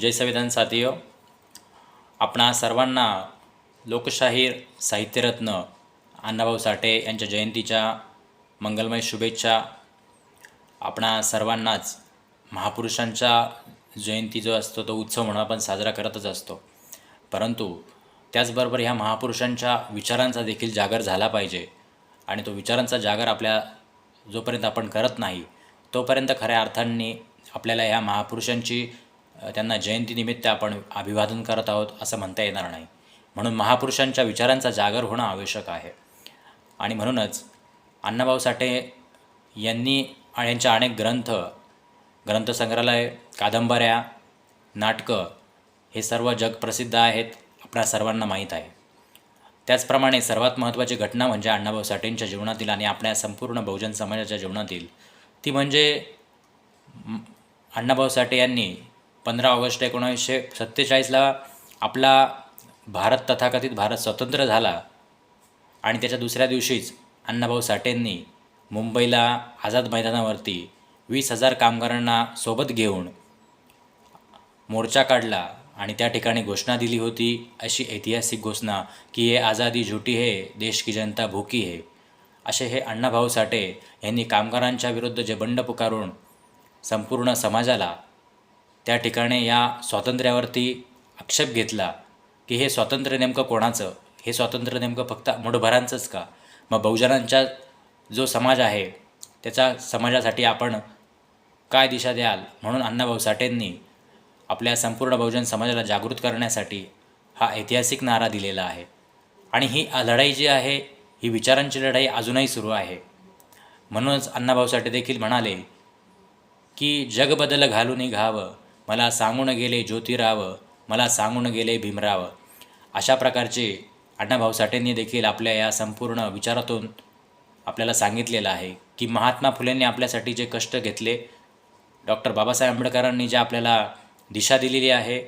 जय संविधान साथियो आपणा सर्वांना लोकशाहीर साहित्यरत्न अण्णाभाऊ साठे यांच्या जयंतीच्या मंगलमय शुभेच्छा. आपणा सर्वांनाच महापुरुषांच्या जयंती जो असतो तो उत्सव म्हणून आपण साजरा करतच असतो. परंतु त्याचबरोबर ह्या महापुरुषांच्या विचारांचा देखील जागर झाला पाहिजे आणि तो विचारांचा जागर आपल्या जोपर्यंत आपण करत नाही तोपर्यंत खऱ्या अर्थांनी आपल्याला ह्या महापुरुषांची त्यांना जयंतीनिमित्त आपण अभिवादन करत आहोत असं म्हणता येणार नाही. म्हणून महापुरुषांच्या विचारांचा जागर होणं आवश्यक आहे. आणि म्हणूनच अण्णाभाऊ साठे यांनी यांच्या अनेक ग्रंथ ग्रंथसंग्रहालय कादंबऱ्या नाटकं हे सर्व जगप्रसिद्ध आहेत आपल्या सर्वांना माहीत आहे. त्याचप्रमाणे सर्वात महत्त्वाची घटना म्हणजे अण्णाभाऊ साठेंच्या जीवनातील आणि आपल्या संपूर्ण बहुजन समाजाच्या जीवनातील ती म्हणजे अण्णाभाऊ साठे यांनी पंधरा ऑगस्ट एकोणीसशे सत्तेचाळीसला आपला भारत तथाकथित भारत स्वतंत्र झाला. आणि त्याच्या दुसऱ्या दिवशीच अण्णाभाऊ साठेंनी मुंबईला आझाद मैदानावरती वीस हजार कामगारांना सोबत घेऊन मोर्चा काढला आणि त्या ठिकाणी घोषणा दिली होती अशी ऐतिहासिक घोषणा की हे आझादी झुटी हे देश की जनता भूकी हे असे हे अण्णाभाऊ साठे यांनी कामगारांच्या विरुद्ध जे बंड पुकारून संपूर्ण समाजाला त्या ठिकाणी या स्वातंत्र्यावरती आक्षेप घेतला की हे स्वातंत्र्य नेमकं कोणाचं? हे स्वातंत्र्य नेमकं फक्त मुठभरांचंच का? मग बहुजनांचा जो समाज आहे त्याच्या समाजासाठी आपण काय दिशा द्याल? म्हणून अण्णाभाऊ साठेंनी आपल्या संपूर्ण बहुजन समाजाला जागृत करण्यासाठी हा ऐतिहासिक नारा दिलेला आहे. आणि ही लढाई जी आहे ही विचारांची लढाई अजूनही सुरू आहे. म्हणूनच अण्णाभाऊ साठे देखील म्हणाले की जग बदल घालून घावं मला सांगून गेले ज्योतिराव मला सांगून गेले भीमराव. अशा प्रकारचे अण्णाभाऊ साठेंनी देखील आपल्या या संपूर्ण विचारातून आपल्याला सांगितलेलं आहे की महात्मा फुलेंनी आपल्यासाठी जे कष्ट घेतले डॉक्टर बाबासाहेब आंबेडकरांनी जे आपल्याला दिशा दिलेली आहे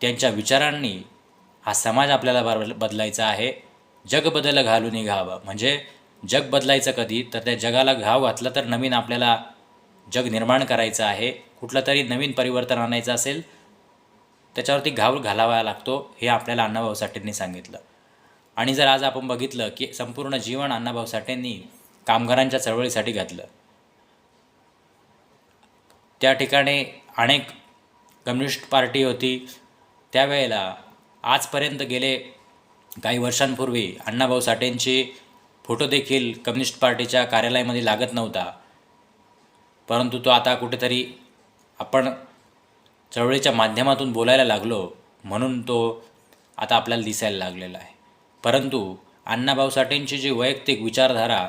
त्यांच्या विचारांनी हा समाज आपल्याला बर बदलायचा आहे. जग बदल घालून घावं म्हणजे जग बदलायचं कधी? तर त्या जगाला घाव घातलं तर नवीन आपल्याला जग निर्माण करायचं आहे. कुठलं तरी नवीन परिवर्तन आणायचं असेल त्याच्यावरती घाव घालावा लागतो हे आपल्याला अण्णाभाऊ साठेंनी सांगितलं. आणि जर आज आपण बघितलं की संपूर्ण जीवन अण्णाभाऊ साठेंनी कामगारांच्या चळवळीसाठी घातलं. त्या ठिकाणी अनेक कम्युनिस्ट पार्टी होती. त्यावेळेला आजपर्यंत गेले काही वर्षांपूर्वी अण्णाभाऊ साठेंची फोटो देखील कम्युनिस्ट पार्टीच्या कार्यालयामध्ये लागत नव्हता. परंतु तो आता कुठेतरी आपण चळवळीच्या माध्यमातून बोलायला लागलो म्हणून तो आता आपल्याला दिसायला लागलेला आहे. परंतु अण्णाभाऊ साठेंची जी वैयक्तिक विचारधारा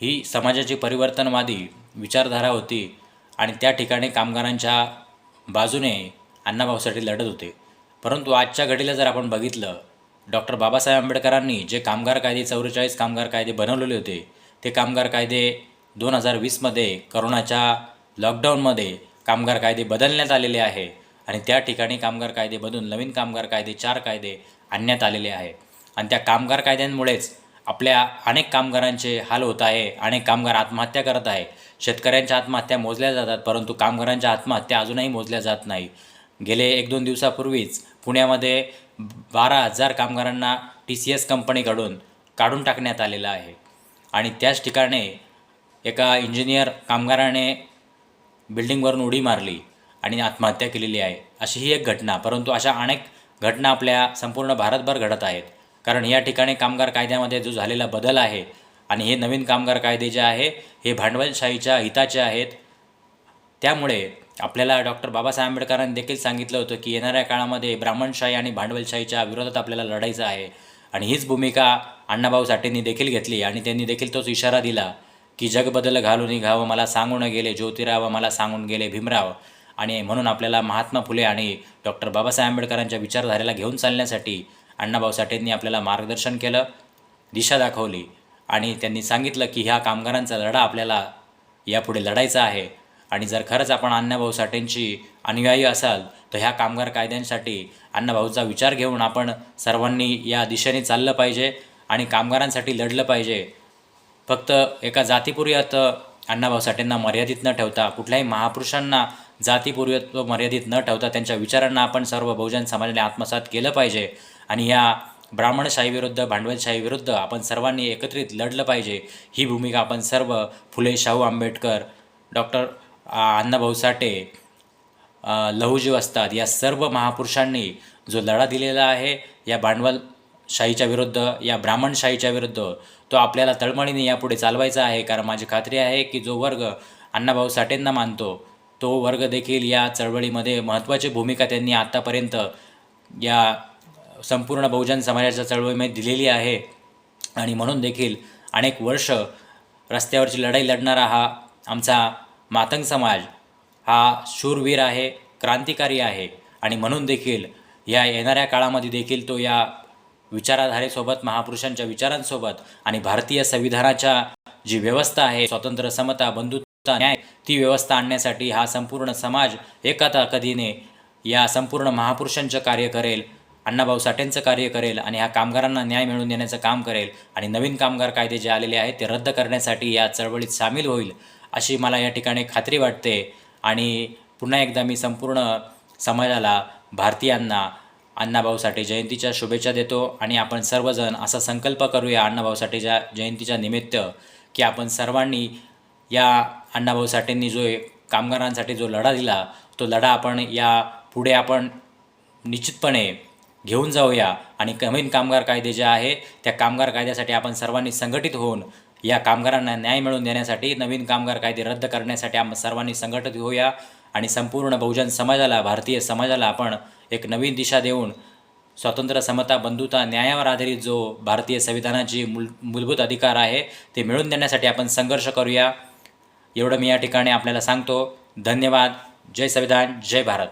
ही समाजाची परिवर्तनवादी विचारधारा होती आणि त्या ठिकाणी कामगारांच्या बाजूने अण्णाभाऊ साठे लढत होते. परंतु आजच्या घडीला जर आपण बघितलं डॉक्टर बाबासाहेब आंबेडकरांनी जे कामगार कायदे चौवेचाळीस कामगार कायदे बनवलेले होते ते कामगार कायदे दोन हजार वीसमध्ये करोनाच्या लॉकडाऊनमध्ये कामगार कायदे बदलण्यात आलेले आहे आणि त्या ठिकाणी कामगार कायदे बदलून नवीन कामगार कायदे चार कायदे आणण्यात आलेले आहे. आणि त्या कामगार कायद्यांमुळेच आपल्या अनेक कामगारांचे हाल होत आहे अनेक कामगार आत्महत्या करत आहे. शेतकऱ्यांच्या आत्महत्या मोजल्या जातात परंतु कामगारांच्या आत्महत्या अजूनही मोजल्या जात नाही. गेले एक दोन दिवसापूर्वीच पुण्यामध्ये बारा हजार कामगारांना टी सी एस कंपनीकडून काढून टाकण्यात आलेलं आहे. आणि त्याच ठिकाणी एका इंजिनियर कामगाराने बिल्डिंगवरून उडी मारली आणि आत्महत्या केलेली आहे. अशी ही एक घटना परंतु अशा अनेक घटना आपल्या संपूर्ण भारतभर घडत आहेत. कारण या ठिकाणी कामगार कायद्यामध्ये जो झालेला बदल आहे आणि हे नवीन कामगार कायदे जे आहे हे भांडवलशाहीच्या हिताचे आहेत. त्यामुळे आपल्याला डॉक्टर बाबासाहेब आंबेडकरांनी देखील सांगितलं होतं की येणाऱ्या काळामध्ये ब्राह्मणशाही आणि भांडवलशाहीच्या विरोधात आपल्याला लढायचं आहे. आणि हीच भूमिका अण्णाभाऊ साठेंनी देखील घेतली आणि त्यांनी देखील तोच इशारा दिला. की जगबदल घालून घावं मला सांगून गेले ज्योतिराव मला सांगून गेले भीमराव. आणि म्हणून आपल्याला महात्मा फुले आणि डॉक्टर बाबासाहेब आंबेडकरांच्या विचारधारेला घेऊन चालण्यासाठी अण्णाभाऊ साठेंनी आपल्याला मार्गदर्शन केलं दिशा दाखवली. आणि त्यांनी सांगितलं की ह्या कामगारांचा लढा आपल्याला यापुढे लढायचा आहे. आणि जर खरंच आपण अण्णाभाऊ साठेंची अनुयायी असाल तर ह्या कामगार कायद्यांसाठी अण्णाभाऊचा विचार घेऊन आपण सर्वांनी या दिशेने चाललं पाहिजे आणि कामगारांसाठी लढलं पाहिजे. फक्त एका जातीपुर्यात अण्णाभाऊ साठेंना मर्यादित न ठेवता कुठल्याही महापुरुषांना जातीपूर्वत्व मर्यादित न ठेवता त्यांच्या विचारांना आपण सर्व बहुजन समाजाने आत्मसात केलं पाहिजे. आणि ह्या ब्राह्मणशाहीविरुद्ध भांडवलशाहीविरुद्ध आपण सर्वांनी एकत्रित लढलं पाहिजे. ही भूमिका आपण सर्व फुले शाहू आंबेडकर डॉक्टर अण्णाभाऊ साठे अ, असतात या सर्व महापुरुषांनी जो लढा दिलेला आहे या भांडवलशाहीच्या विरुद्ध या ब्राह्मणशाहीच्या विरुद्ध तो आपल्याला तळमळीने यापुढे चालवायचा आहे. कारण माझी खात्री आहे की जो वर्ग अण्णाभाऊ साठेंना मानतो तो वर्ग देखील या चळवळीमध्ये महत्त्वाची भूमिका त्यांनी आत्तापर्यंत या संपूर्ण बहुजन समाजाच्या चळवळीमध्ये दिलेली आहे. आणि म्हणून देखील अनेक वर्ष रस्त्यावरची लढाई लढणारा हा आमचा मातंग समाज हा शूरवीर आहे क्रांतिकारी आहे. आणि म्हणून देखील या येणाऱ्या काळामध्ये देखील तो या विचाराधारेसोबत महापुरुषांच्या विचारांसोबत आणि भारतीय संविधानाच्या जी व्यवस्था आहे स्वातंत्र्य समता बंधुत्व न्याय ती व्यवस्था आणण्यासाठी हा संपूर्ण समाज एका ताकदीने या संपूर्ण महापुरुषांचं कार्य करेल अण्णाभाऊ साठेंचं कार्य करेल आणि ह्या कामगारांना न्याय मिळवून देण्याचं काम करेल आणि नवीन कामगार कायदे जे आलेले आहेत ते रद्द करण्यासाठी या चळवळीत सामील होईल अशी मला या ठिकाणी खात्री वाटते. आणि पुन्हा एकदा मी संपूर्ण समाजाला भारतीयांना अण्णाभाऊ साठे जयंतीच्या शुभेच्छा देतो आणि आपण सर्वजण असा संकल्प करूया अण्णाभाऊ साठेच्या जयंतीच्या निमित्त की आपण सर्वांनी या अण्णाभाऊ साठेंनी जो कामगारांसाठी जो लढा दिला तो लढा आपण या पुढे आपण निश्चितपणे घेऊन जाऊया. आणि नवीन कामगार कायदे जे आहे त्या कामगार कायद्यासाठी आपण सर्वांनी संघटित होऊन या कामगारांना न्याय मिळवून देण्यासाठी नवीन कामगार कायदे रद्द करण्यासाठी आपण सर्वांनी संघटित होऊया. आणि संपूर्ण बहुजन समाजाला भारतीय समाजाला आपण एक नवीन दिशा देऊन स्वातंत्र्य समता बंधुता न्यायावर आधारित जो भारतीय संविधानाची मूल मूलभूत अधिकार आहे ते मिळवून देण्यासाठी आपण संघर्ष करूया. एवढं मी या ठिकाणी आपल्याला सांगतो. धन्यवाद. जय संविधान. जय भारत.